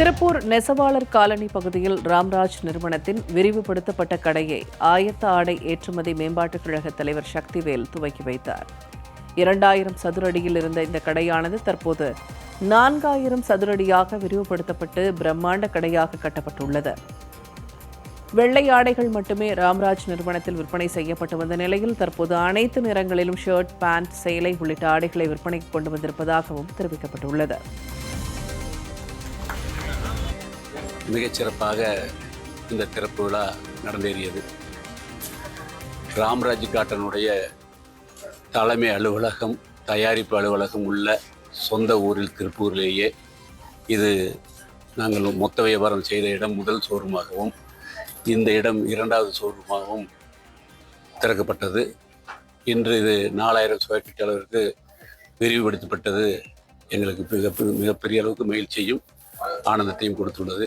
திருப்பூர் நெசவாளர் காலனி பகுதியில் ராம்ராஜ் நிறுவனத்தின் விரிவுபடுத்தப்பட்ட கடையை ஆயத்த ஆடை ஏற்றுமதி மேம்பாட்டுக் கழக தலைவர் சக்திவேல் துவக்கி வைத்தார். இரண்டாயிரம் சதுரடியில் இருந்த இந்த கடையானது தற்போது நான்காயிரம் சதுரடியாக விரிவுபடுத்தப்பட்டு பிரம்மாண்ட கடையாக கட்டப்பட்டுள்ளது. வெள்ளை ஆடைகள் மட்டுமே ராம்ராஜ் நிறுவனத்தில் விற்பனை செய்யப்பட்டு வந்த நிலையில் தற்போது அனைத்து நிறங்களிலும் ஷர்ட் பேண்ட் சேலை உள்ளிட்ட ஆடைகளை விற்பனைக்கு கொண்டு வந்திருப்பதாகவும் தெரிவிக்கப்பட்டுள்ளது. மிகச்சிறப்பாக இந்த திறப்பு விழா நடந்தேறியது. ராம்ராஜ் காட்டனுடைய தலைமை அலுவலகம் தயாரிப்பு அலுவலகம் உள்ள சொந்த ஊரில் திருப்பூரிலேயே. இது நாங்கள் மொத்த வியாபாரம் செய்த இடம் முதல் ஷோரூமாகவும் இந்த இடம் இரண்டாவது ஷோரூமாகவும் திறக்கப்பட்டது. இன்று இது நாலாயிரம் ஸ்கொயர் ஃபீட் அளவிற்கு விரிவுபடுத்தப்பட்டது. எங்களுக்கு மிக மிகப்பெரிய அளவுக்கு மகிழ்ச்சியும் ஆனந்தத்தையும் கொடுத்துள்ளது.